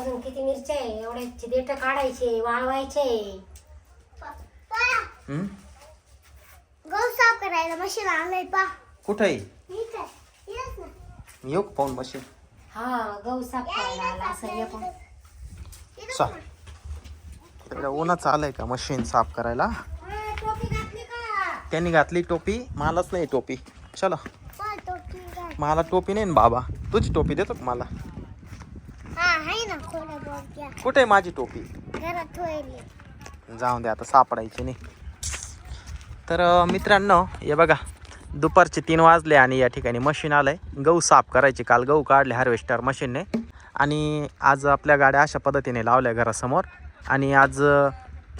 अजून किती मिरच्या आहे? एवढ्याचे देठ काढायचे वाळवायचे? गहू साफ करायला मशीन आणलंय पा. कुठं आहे? येस ना. येऊ का पाहून मशीन? हा गहू साफ करायला आला. असं हे पण. उन्हाचं आलंय का मशीन साफ करायला? हा, टोपी घातली का? त्यांनी घातली टोपी मलाच नाही टोपी. चला. पा मला टोपी नाही ना बाबा. तुझी टोपी देतो का मला हा आहे ना खोड्या बोलक्या कुठे आहे माझी टोपी? जाऊन दे आता सापडायची नाही. तर मित्रांनो हे बघा दुपारचे तीन वाजले आणि या ठिकाणी मशीन आलंय. गहू साफ करायची काल. गहू काढले हार्वेस्टर मशीनने. आणि आज आपल्या गाड्या अशा पद्धतीने लावल्या घरासमोर. आणि आज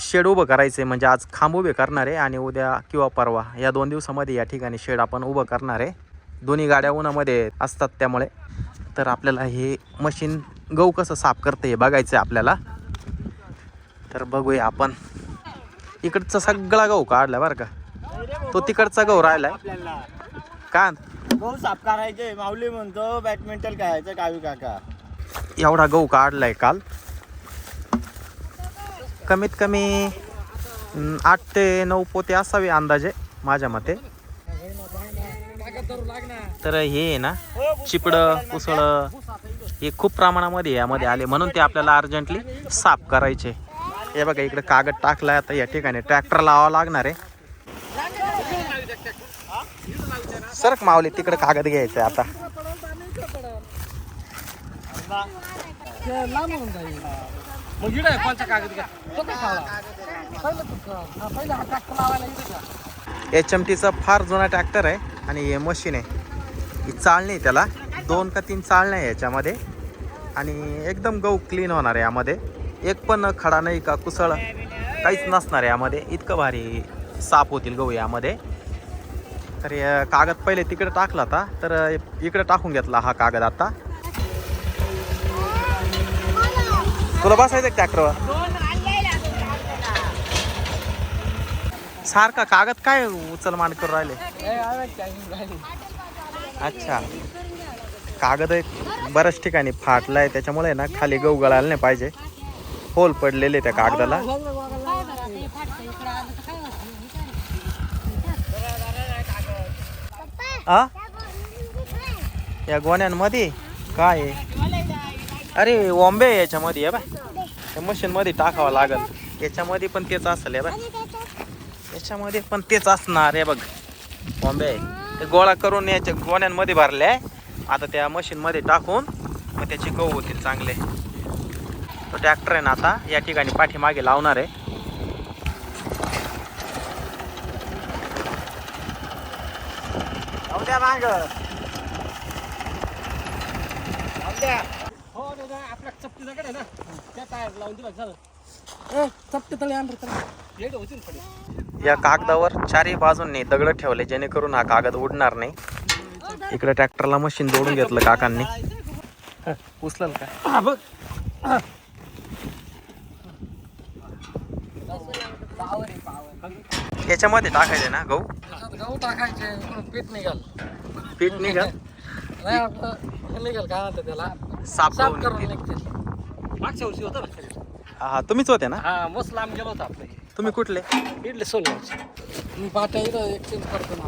शेड उभं करायचं आहे म्हणजे आज खांब उभे करणार आहे आणि उद्या किंवा परवा या दोन दिवसामध्ये या ठिकाणी शेड आपण उभं करणार. आहे दोन्ही गाड्या उन्हामध्ये असतात त्यामुळे. तर आपल्याला हे मशीन गहू कसं साफ करतं हे बघायचं आहे आपल्याला. तर बघूया आपण. इकडचा सगळा गहू काढला बरं का. तो तिकडचा गहू राहिलाय. का? गहू साफ करायचे माऊली म्हणतो बॅडमिंटन खेळायचं कावी काका. एवढा गहू काढलाय काल. कमीत कमी आठ ते नऊ पोते असावे अंदाजे माझ्या मते. तर हे आहे ना चिपडं कुसळं हे खूप प्रमाणामध्ये यामध्ये आले. म्हणून ते आपल्याला अर्जंटली साफ करायचे. हे बघा इकडे कागद टाकलाय. आता या ठिकाणी ट्रॅक्टर लावावा लागणार आहे. सरक मावले तिकडे कागद घ्यायचं आता. एच एम टीचा फार जुना ट्रॅक्टर आहे. आणि हे मशीन आहे. ही चाळणी त्याला. दोन का तीन चाळण्या आहे याच्यामध्ये. आणि एकदम गहू क्लीन होणार आहे यामध्ये. एक पण खडा नाही का कुसळ. काहीच नसणार आहे यामध्ये. इतकं भारी साफ होतील गहू यामध्ये. तर कागद पहिले तिकडे टाकला होता. तर इकडे टाकून घेतला हा कागद आता. तुला बसायचं ट्रॅक्टरवर सारखा कागद काय उचल मान करून राहिले? अच्छा. कागद एक बऱ्याच ठिकाणी फाटलाय त्याच्यामुळे ना खाली गहू गळायला नाही पाहिजे. होल पडलेले त्या कागदाला. आ? या गोण्यांमध्ये? काय अरे ओंबे आहे याच्यामध्ये आहे बा त्या मशीन मध्ये टाकावं लागल. याच्यामध्ये पण तेच असेल आहे बाय याच्यामध्ये पण तेच असणार आहे बघ. बॉम्बे ते गोळा करून याच्या गोण्यांमध्ये भरले आता त्या मशीनमध्ये टाकून मग त्याचे गहू होतील चांगले. तो ट्रॅक्टर आहे ना आता या ठिकाणी पाठीमागे लावणार आहे. द्या माग. हो आपल्या चपटी दगड ना. त्या टायर लावून दिला झालं. चपटी तळी आणलं या कागदावर चारही बाजूंनी दगड ठेवले जेणेकरून हा कागद उडणार नाही. इकडे ट्रॅक्टरला मशीन जोडून घेतलं काकांनी. उचल का? बघ याच्यामध्ये टाकायचे ना गहू? गहू टाकायचे पीठ निघाल. पीठ निघा नाही आपलं निघाल काय म्हणतात त्याला साफ साफ करून. निघते मागच्या वर्षी होतं हा हा, तुम्हीच होते ना? हा मस्त लांब गेलो होतो आपलं. तुम्ही कुठले? इडले इथं एक्सचेंज करतो ना.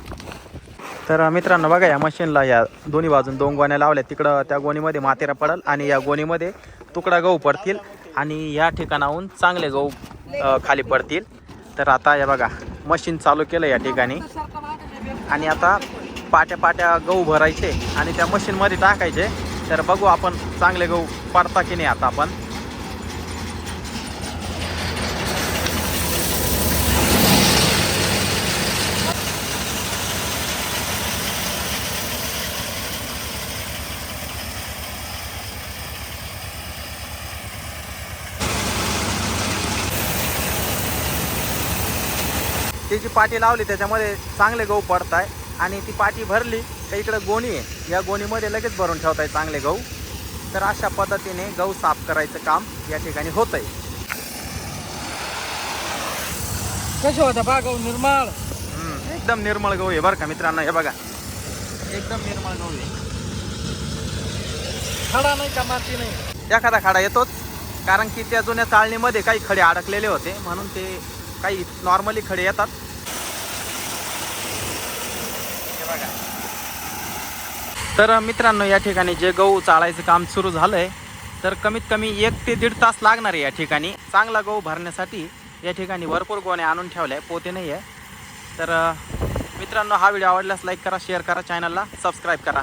तर मित्रांनो बघा या मशीनला या दोन्ही बाजून दोन गोण्या लावल्या तिकडं त्या गोणीमध्ये मातेरा पडल आणि या गोणीमध्ये तुकडा गहू पडतील आणि या ठिकाणाहून चांगले गहू खाली पडतील. तर आता या बघा मशीन चालू केलं या ठिकाणी. आणि आता पाट्या पाट्या गहू भरायचे आणि त्या मशीनमध्ये टाकायचे. तर बघू आपण चांगले गहू पडता की नाही आता आपण. ती जी पाटी लावली त्याच्यामध्ये चांगले गहू पडत आहे आणि ती पाटी भरली तर इकडं गोणी आहे. या गोणीमध्ये लगेच भरून ठेवताय चांगले गहू. तर अशा पद्धतीने गहू साफ करायचं काम या ठिकाणी होत आहे कसे होता बा गहू? निर्माळ? एकदम निर्मळ गहू आहे बरं का मित्रांनो हे बघा. एकदम निर्मळ गहू आहे. खडा नाही का माती नाही? एखादा खाडा येतोच कारण की त्या जुन्या चाळणीमध्ये काही खडे अडकलेले होते म्हणून ते काही नॉर्मली खडे येतात. तर मित्रांनो या ठिकाणी जे गहू चाळायचं काम सुरू झालं आहे तर कमीत कमी एक ते दीड तास लागणार आहे या ठिकाणी. चांगला गहू भरण्यासाठी या ठिकाणी भरपूर गोणे आणून ठेवले आहे पोते नाही आहे तर मित्रांनो हा व्हिडिओ आवडल्यास लाईक करा शेअर करा चॅनलला सबस्क्राईब करा.